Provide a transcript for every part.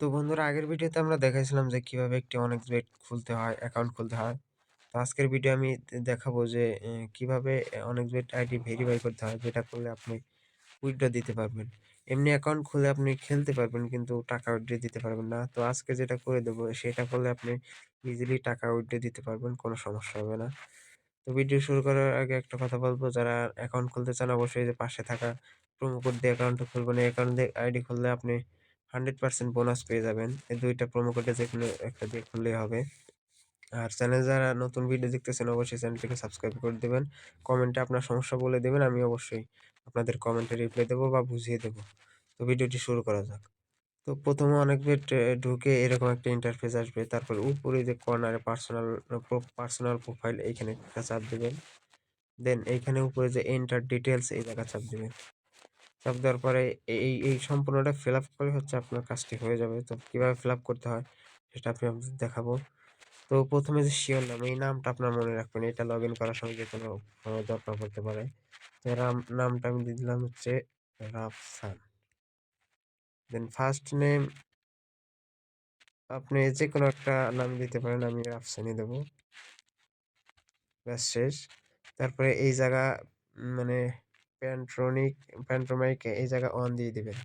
তো বন্ধুরা আগের ভিডিওতে আমরা দেখাইছিলাম যে কীভাবে একটি অনেক্সবেট খুলতে হয়, অ্যাকাউন্ট খুলতে হয়। তো আজকের ভিডিও আমি দেখাবো যে কীভাবে এ অনেক্সবেট আইডি ভেরিফাই করতে হয়, যেটা করলে আপনি উইথড্র দিতে পারবেন। এমনি অ্যাকাউন্ট খুলে আপনি খেলতে পারবেন কিন্তু টাকা উইথড্র দিতে পারবেন না। তো আজকে যেটা করে দেবো সেটা করলে আপনি ইজিলি টাকা উইথড্র দিতে পারবেন, কোনো সমস্যা হবে না। তো ভিডিও শুরু করার আগে একটা কথা বলব, যারা অ্যাকাউন্ট খুলতে চান অবশ্যই যে পাশে থাকা প্রোমো কোড দিয়ে অ্যাকাউন্টটা খুলবেন। এই অ্যাকাউন্ট আইডি খুললে আপনি 100% বোনাস পেয়ে যাবেন। এই দুইটা প্রোমো কোডে যেকোনো একটা দিয়ে খুললেই হবে। আর চ্যানেলে যারা নতুন ভিডিও দেখতেছেন, অবশ্যই চ্যানেলটিকে সাবস্ক্রাইব করে দেবেন কমেন্টে আপনার সমস্যা বলে দেবেন, আমি অবশ্যই আপনাদের কমেন্টে রিপ্লাই দেবো বা বুঝিয়ে দেবো। তো ভিডিওটি শুরু করা যাক। তো ১ম এ অনেকবেট এ, ঢুকে এরকম একটা ইন্টারফেস আসবে। তারপর উপরে যে কর্নারে পার্সোনাল পার্সোনাল প্রোফাইল এইখানে একটা চাপ দেবেন দেন এইখানে উপরে যে এন্টার ডিটেলস এই জায়গা চাপ দিবেন। চাপ দেওয়ার পরে এই এই সম্পূর্ণটা ফিল আপ করে হচ্ছে আপনার কাজটি হয়ে যাবে। তো কীভাবে ফিল আপ করতে হয় সেটা আমি আপনাদের দেখাবো। তো প্রথমে যে শিওর নাম, এই নামটা আপনার মনে রাখবেন। এটা লগ ইন করার সময় যেকোনো আ দরকার পড়তে পারে। তো রাম নামটা আমি দিয়ে দিলাম হচ্ছে রাফসান। দেন ফার্স্ট নেম আপনি যেকোনো একটা নাম দিতে পারেন। আমি রাফসানই দেবো। ব্যাস শেষ। তারপরে এই জায়গা মানে প্যান্ট্রনিক প্যান্ট্রোমাইক এই জায়গা অন দিয়ে দিবেন।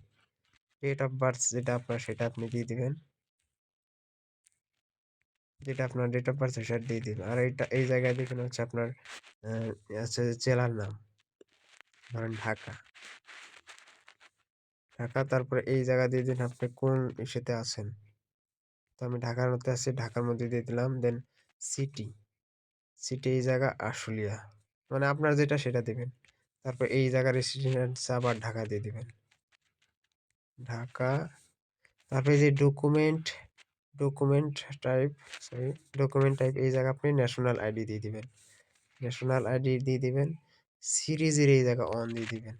ডেট অফ বার্থ যেটা আপনার সেটা আপনি দিয়ে দিবেন। যেটা আপনার ডেট অফ বার্থ সেটা দিয়ে দিবেন। আর এইটা এই জায়গায় দেখুন হচ্ছে আপনার জেলার নাম। ধরেন ঢাকা। ঢাকা তারপরে এই জায়গা দিয়ে দিন আপনি কোন ইসেতে আছেন। তো আমি ঢাকার মধ্যে আছি, ঢাকার মধ্যে দিয়ে দিলাম। দেন সিটি, সিটি এই জায়গা আশুলিয়া। মানে আপনার যেটা সেটা দিবেন। তারপর এই জায়গার রেসিডেন্স আবার ঢাকা দিয়ে দিবেন। ঢাকা তারপরে যে document, document type sorry document type এই জায়গা আপনি ন্যাশনাল আইডি দিয়ে দিবেন। ন্যাশনাল আইডি দিয়ে দিবেন। সিরিজের এই জায়গা অন দিয়ে দিবেন।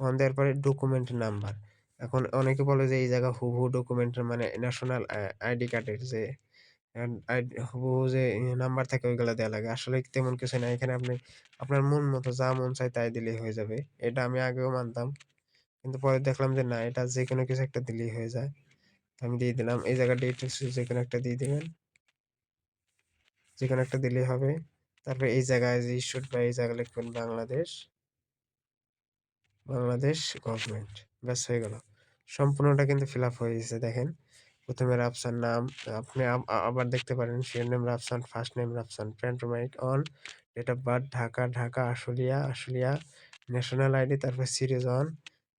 অন দেওয়ার পরে ডকুমেন্ট নাম্বার। এখন অনেকে বলে যে এই জায়গা হুবহু ডকুমেন্টের মানে ন্যাশনাল আইডি কার্ডের যে হুবহু যে নাম্বার থাকে ওইগুলা দেয়া লাগে। আসলে তেমন কিছু না। এখানে আপনি আপনার মন মতো যা মন চায় তাই দিলেই হয়ে যাবে। এটা আমি আগেও মানতাম। কিন্তু পরে দেখলাম যে না, এটা যে কোনো কিছু একটা দিলেই হয়ে যায়। আমি দিয়ে দিলাম। এই জায়গায় ডেট যেকোনো একটা দিয়ে দিবেন। যেকোনো একটা দিলেই হবে। তারপরে এই জায়গায় যে ইস্যুড বা এই জায়গায় লিখবেন বাংলাদেশ। বাংলাদেশ গভর্নমেন্ট। ব্যাস হয়ে গেল। সম্পূর্ণটা কিন্তু ফিল আপ হয়ে গেছে, দেখেন। ১ম এ রাফসান নাম আপনি আবার দেখতে পারেন শিরোনাম রাফসান, ফার্স্ট নেম রাফসান, প্যান্ট্রোমাইক on, date of birth Dhaka, Dhaka, Ashulia, Ashulia, national ID তারপর সিরিজ অন,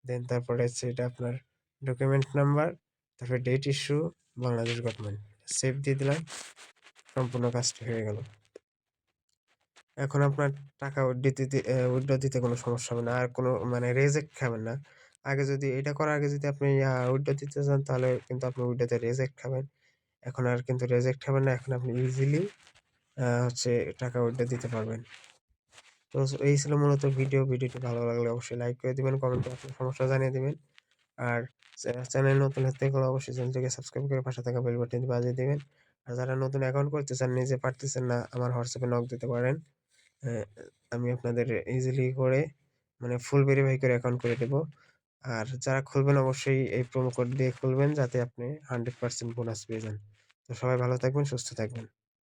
দেন তারপরে হচ্ছে এটা আপনার ডকুমেন্ট নাম্বার, তারপরে date issue Bangladesh government. Save দিয়ে দিলাম। সম্পূর্ণ কাজটি হয়ে গেল। এখন আপনার টাকা উইথড্র দিতে এ দিতে কোনো সমস্যা হবে না। আর কোনো মানে রেজেক্ট খাবেন না। আগে যদি এটা করার আগে যদি আপনি আ দিতে চান তাহলে কিন্তু আপনি উইথড্রতে রেজেক্ট খাবেন। এখন আর কিন্তু রেজেক্ট খাবেন না। এখন আপনি ইজিলি হচ্ছে টাকা উইথড্র দিতে পারবেন। তো এই ছিল মূলত ভিডিও। ভিডিওটি ভালো লাগলে অবশ্যই লাইক করে দিবেন, কমেন্টে আপনার সমস্যা জানিয়ে দেবেন আর চ্যানেল নতুন হয়ে থাকলে অবশ্যই চ্যানেলটিকে সাবস্ক্রাইব করে পাশে থাকা বেল বাটনটি বাজিয়ে দেবেন আর যারা নতুন অ্যাকাউন্ট করতে চান নিজে পারতেছেন না আমার হোয়াটসঅ্যাপে নক দিতে পারেন। আমি আপনাদের ইজিলি করে মানে ফুল ভেরিফাই করে অ্যাকাউন্ট করে দেব। আর যারা খুলবেন অবশ্যই এই প্রোমো কোড দিয়ে খুলবেন যাতে আপনি 100% বোনাস পেয়ে যান। তো সবাই ভালো থাকবেন, সুস্থ থাকবেন।